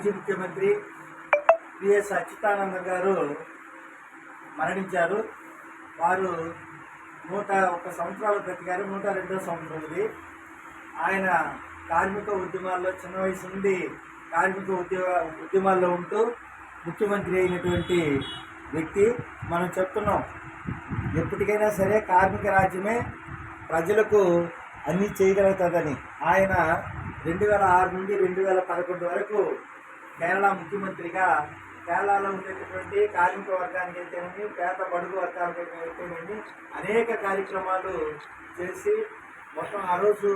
మాజీ ముఖ్యమంత్రి పిఎస్ అచ్యుతానంద గారు మరణించారు. వారు నూట ఒక్క సంవత్సరాలు బ్రతికారు. నూట రెండో సంవత్సరం ఇది. ఆయన కార్మిక ఉద్యమాల్లో చిన్న వయసు నుండి కార్మిక ఉద్యోగ ఉద్యమాల్లో ఉంటూ ముఖ్యమంత్రి అయినటువంటి వ్యక్తి. మనం చెప్తున్నాం ఎప్పటికైనా సరే కార్మిక రాజ్యమే ప్రజలకు అన్నీ చేయగలుగుతుందని. ఆయన రెండు వేల ఆరు నుండి రెండు వేల పదకొండు వరకు కేరళ ముఖ్యమంత్రిగా కేరళలో ఉండేటటువంటి కార్మిక వర్గానికి అయితేనేమి పేద బడుగు వర్గానికి అయితేనేమి అనేక కార్యక్రమాలు చేసి మొత్తం ఆ రోజు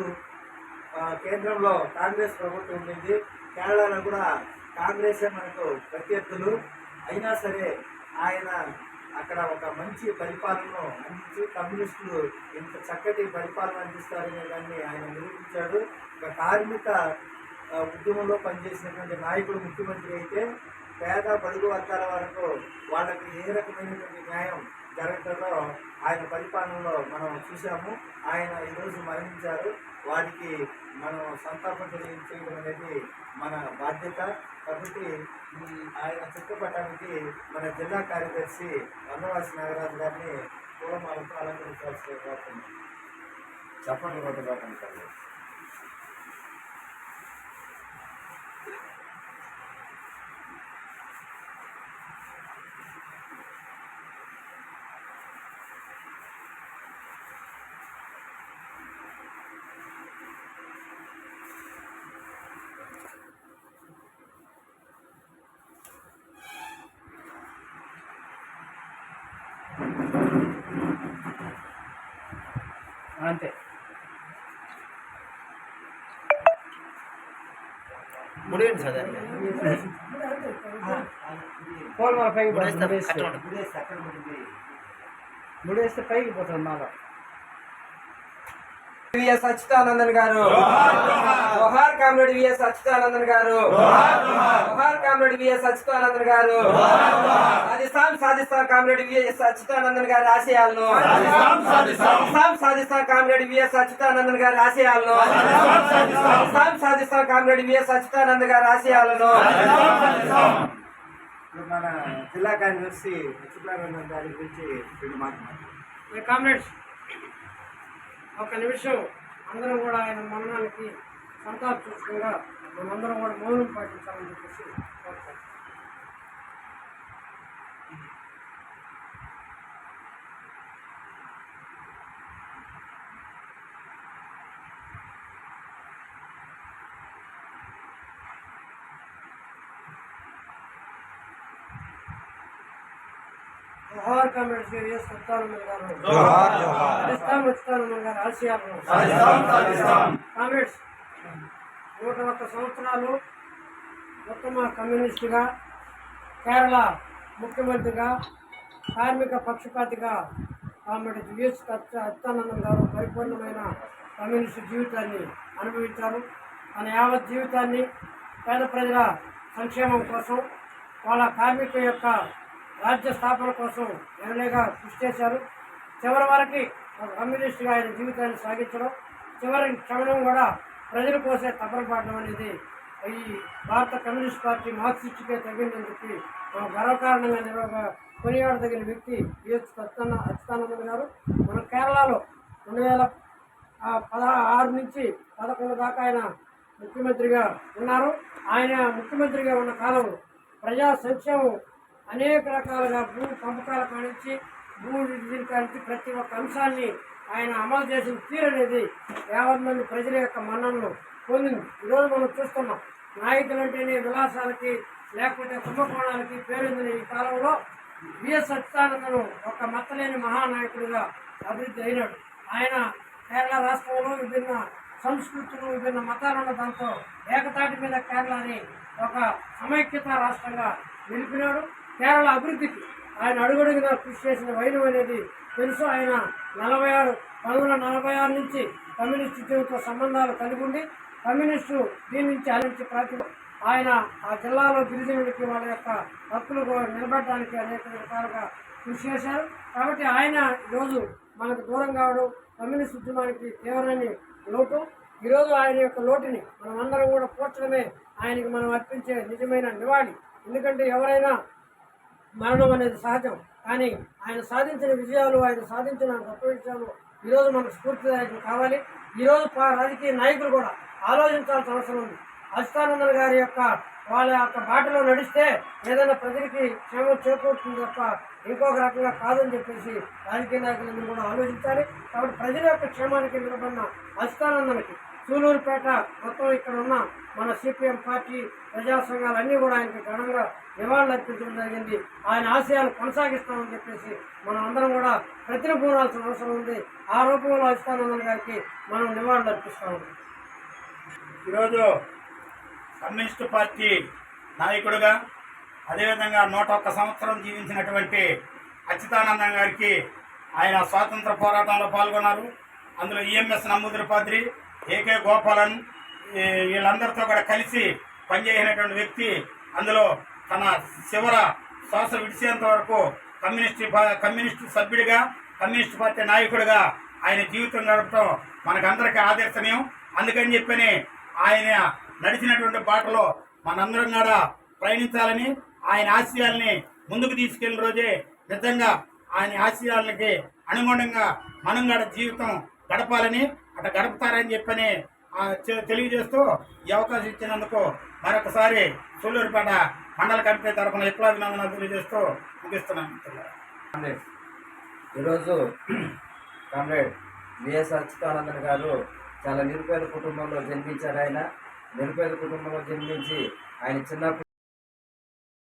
కేంద్రంలో కాంగ్రెస్ ప్రభుత్వం ఉండింది. కేరళలో కూడా కాంగ్రెసే మనకు ప్రత్యర్థులు. అయినా సరే ఆయన అక్కడ ఒక మంచి పరిపాలనను అందించి కమ్యూనిస్టులు ఇంత చక్కటి పరిపాలన అందిస్తారనే దాన్ని ఆయన నిరూపించాడు. ఒక కార్మిక ఉద్యమంలో పనిచేసినటువంటి నాయకుడు ముఖ్యమంత్రి అయితే పేద బడుగు వర్గాల వరకు వాళ్ళకి ఏ రకమైనటువంటి న్యాయం జరగడంలో ఆయన పరిపాలనలో మనం చూసాము ఆయన ఈరోజు మరణించారు. వారికి మనం సంతాపం తెలియజేయడం అనేది మన బాధ్యత. కాబట్టి ఆయన చిత్రపటానికి మన జిల్లా కార్యదర్శి వందవాసి నాగరాజు గారిని పూలమాలతో అలంకరించాల్సిన కోరుతున్నాం చెప్పండి అంతే. ముడియండి సార్ మన పైకి ముడేస్తే పైకి పోతుంది మాల. విఎస్ అచ్యుతానందన్ గారు. జోహార్ కామ్రేడ్ విఎస్ అచ్యుతానందన్ గారు. జోహార్ కామ్రేడ్ విఎస్ అచ్యుతానందన్ గారు. సాధిస్తాం సాధిస్తాం కామ్రేడ్ విఎస్ అచ్యుతానందన్ గారి ఆశయాలను. సాధిస్తాం. సాధిస్తాం కామ్రేడ్ విఎస్ అచ్యుతానందన్ గారి ఆశయాలను. సాధిస్తాం. సాధిస్తాం కామ్రేడ్ విఎస్ అచ్యుతానందన్ గారి ఆశయాలను. మన జిల్లా కార్యదర్శి అచ్యుతానందన్ గారి గురించి రెండు మాట్లాడుతున్నాం కామ్రేడ్స్ ఒక నిమిషం అందరం కూడా ఆయన మరణానికి సంతాప మనందరం కూడా మౌనం పాటించాలని చెప్పేసి కోరుతాను జోహార్ జోహార్ సాధిస్తాం వచ్చుతానందన్ గారి ఆశయాలను కామ్రేడ్స్ నూట ఒక్క సంవత్సరాలు ఉత్తమ కమ్యూనిస్టుగా కేరళ ముఖ్యమంత్రిగా కార్మిక పక్షపాతిగా కామ్రేడ్ జిఎస్ అచ్యుతానందన్ గారు పరిపూర్ణమైన కమ్యూనిస్టు జీవితాన్ని అనుభవించారు. తన యావత్ జీవితాన్ని పేద ప్రజల సంక్షేమం కోసం వాళ్ళ కార్మికుల యొక్క రాజ్య స్థాపన కోసం ఎమ్మెల్యేగా కృషి చేశారు. చివరి వరకు ఒక కమ్యూనిస్టుగా ఆయన జీవితాన్ని సాగించడం చివరి క్షమణం కూడా ప్రజల కోసే తపనపడడం అనేది ఈ భారత కమ్యూనిస్ట్ పార్టీ మార్క్సిస్ట్కే తగ్గిందని చెప్పి మనం గర్వకారణంగా నిలవ కొనియాడదగిన వ్యక్తి విఎస్ సత్యన అచ్యుతానందన్ గారు. మన కేరళలో రెండు వేల పదహారు నుంచి పదకొండు దాకా ఆయన ముఖ్యమంత్రిగా ఉన్నారు. ఆయన ముఖ్యమంత్రిగా ఉన్న కాలంలో ప్రజా సంక్షేమం అనేక రకాలుగా భూ పంపకాల కానించి భూ విభజన కానించి ప్రతి ఒక్క అంశాన్ని ఆయన అమలు చేసిన తీరు అనేది యావత్ మంది ప్రజల యొక్క మన్ననలు పొందింది. ఈరోజు మనం చూస్తున్నాం నాయకులంటేనే విలాసాలకి లేకపోతే కుంభకోణాలకి పేరొందిన ఈ కాలంలో విఎస్ సత్యానందను ఒక మత్తలేని మహానాయకుడిగా అభివృద్ధి అయినాడు. ఆయన కేరళ రాష్ట్రంలో విభిన్న సంస్కృతులు విభిన్న మతాలు ఉన్న దాంతో ఏకతాటి మీద కేరళని ఒక సమైక్యత రాష్ట్రంగా నిలిపినాడు. కేరళ అభివృద్ధికి ఆయన అడుగడుగునా కృషి చేసిన వైనం అనేది తెలుసు. ఆయన నలభై ఆరు పంతొమ్మిది నలభై ఆరు నుంచి కమ్యూనిస్టు ఉద్యమంతో సంబంధాలు కలిగి ఉండి కమ్యూనిస్టు దీని నుంచి ఆలోచించి ప్రాతి ఆయన ఆ జిల్లాలో గిరిజనులకి వాళ్ళ యొక్క హక్కులు నిలబడడానికి అనేక రకాలుగా కృషి చేశారు. కాబట్టి ఆయన ఈరోజు మనకు దూరం కావడం కమ్యూనిస్ట్ ఉద్యమానికి తీవ్రమైన లోటు. ఈరోజు ఆయన యొక్క లోటుని మనం అందరం కూడా పోర్చడమే ఆయనకి మనం అర్పించే నిజమైన నివాళి. ఎందుకంటే ఎవరైనా మరణం అనేది సహజం. కానీ ఆయన సాధించిన విజయాలు ఆయన సాధించిన గొప్ప విజయాలు ఈరోజు మనకు స్ఫూర్తిదాయకం కావాలి. ఈరోజు రాజకీయ నాయకులు కూడా ఆలోచించాల్సిన అవసరం ఉంది. అచ్యుతానందన్ గారి యొక్క వాళ్ళ యొక్క బాటలో నడిస్తే ఏదైనా ప్రజలకి క్షేమం చేకూరుతుంది తప్ప ఇంకొక రకంగా కాదని చెప్పేసి రాజకీయ నాయకులందరూ కూడా ఆలోచించాలి. కాబట్టి ప్రజల యొక్క క్షేమానికి నిలబడిన అచ్యుతానందన్కి సూలూరుపేట మొత్తం ఇక్కడ ఉన్న మన సిపిఎం పార్టీ ప్రజా కూడా ఆయనకి ఘనంగా నివాళులర్పించడం జరిగింది. ఆయన ఆశయాలు కొనసాగిస్తామని చెప్పేసి మనం అందరం కూడా ప్రతినిపూనాల్సిన అవసరం ఉంది. ఆ రూపంలో అచ్యుతానందన్ గారికి మనం నివాళులర్పిస్తాము ఈరోజు కమ్యూనిస్టు పార్టీ నాయకుడుగా అదేవిధంగా నూట ఒక్క సంవత్సరం జీవించినటువంటి అచ్యుతానందం గారికి ఆయన స్వాతంత్ర పోరాటంలో పాల్గొన్నారు. అందులో ఈఎంఎస్ నమ్మూదిరిపాద్రి ఏకే గోపాలన్ వీళ్ళందరితో కూడా కలిసి పనిచేసినటువంటి వ్యక్తి అందులో తన చివర శ్వాస విడిచేంత వరకు కమ్యూనిస్ట్ కమ్యూనిస్టు సభ్యుడిగా కమ్యూనిస్ట్ పార్టీ నాయకుడిగా ఆయన జీవితం గడపడం మనకందరికీ ఆదర్శనీయం. అందుకని చెప్పని ఆయన నడిచినటువంటి బాటలో మనందరం కూడా ప్రయాణించాలని ఆయన ఆశయాల్ని ముందుకు తీసుకెళ్ళిన రోజే నిజంగా ఆయన ఆశయాలకి అనుగుణంగా మనం కూడా జీవితం గడపాలని అట్లా గడుపుతారని చెప్పని ఆ, తెలియజేస్తూ ఈ అవకాశం ఇచ్చినందుకు మరొకసారి సూళ్ళూరుపేట మండల కమిటీ తరఫున విప్లవాభినందనలు తెలియజేస్తూ ముగిస్తున్నాను మిత్రులారా. ఈరోజు కామ్రేడ్ విఎస్ అచ్యుతానందన్ గారు చాలా నిరుపేద కుటుంబంలో జన్మించారు ఆయన నిరుపేద కుటుంబంలో జన్మించి ఆయన చిన్నప్పుడు